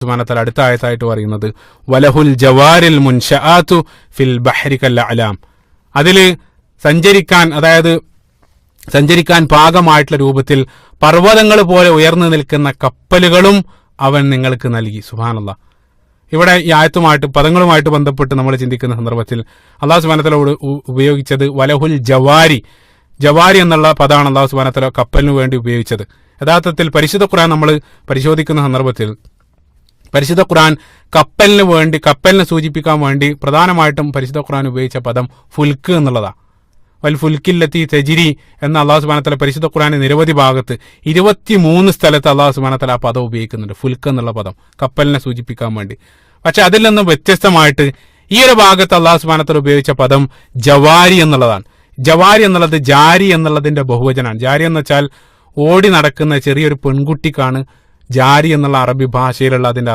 സുബാനത്തല അടുത്ത ആയത്തായിട്ട് പറയുന്നത് വലഹുൽ ജവാരിൽ മുൻഷാത്തു ഫിൽ ബഹരിക്കല്ല അലാം അതിൽ സഞ്ചരിക്കാൻ അതായത് സഞ്ചരിക്കാൻ പാകമായിട്ടുള്ള രൂപത്തിൽ പർവതങ്ങൾ പോലെ ഉയർന്നു നിൽക്കുന്ന കപ്പലുകളും അവൻ നിങ്ങൾക്ക് നൽകി. സുബാനല്ല ഇവിടെ ഈ ആയത്തുമായിട്ട് പദങ്ങളുമായിട്ട് ബന്ധപ്പെട്ട് നമ്മൾ ചിന്തിക്കുന്ന സന്ദർഭത്തിൽ അള്ളാഹു സുബാനത്തലോട് ഉപയോഗിച്ചത് വലഹുൽ ജവാരി. ജവാരി എന്നുള്ള പദമാണ് അള്ളാഹു സുബാനത്തല കപ്പലിന് വേണ്ടി ഉപയോഗിച്ചത്. യഥാർത്ഥത്തിൽ പരിശുദ്ധ ഖുർആൻ നമ്മൾ പരിശോധിക്കുന്ന സന്ദർഭത്തിൽ പരിശുദ്ധ ഖുർആൻ കപ്പലിന് വേണ്ടി കപ്പലിനെ സൂചിപ്പിക്കാൻ വേണ്ടി പ്രധാനമായിട്ടും പരിശുദ്ധ ഖുർആൻ ഉപയോഗിച്ച പദം ഫുൽക്ക് എന്നുള്ളതാണ് വൽ ഫുൽക്കില്ലത്തി തെജിരി എന്ന അള്ളാഹു സുബാനത്തല പരിശുദ്ധ ഖുർആന്റെ നിരവധി ഭാഗത്ത് ഇരുപത്തിമൂന്ന് സ്ഥലത്ത് അള്ളാഹു സുബാനത്തല ആ പദം ഉപയോഗിക്കുന്നുണ്ട്. ഫുൽക്ക് എന്നുള്ള പദം കപ്പലിനെ സൂചിപ്പിക്കാൻ വേണ്ടി. പക്ഷെ അതിൽ നിന്നും വ്യത്യസ്തമായിട്ട് ഈ ഒരു ഭാഗത്ത് അള്ളാഹു സുബാനത്തല ഉപയോഗിച്ച പദം ജവാരി എന്നുള്ളതാണ്. ജവാരി എന്നുള്ളത് ജാരി എന്നുള്ളതിന്റെ ബഹുവചനാണ്. ജാരി എന്ന് വെച്ചാൽ ഓടി നടക്കുന്ന ചെറിയൊരു പെൺകുട്ടിക്കാണ് ജാരി എന്നുള്ള അറബി ഭാഷയിലുള്ള അതിന്റെ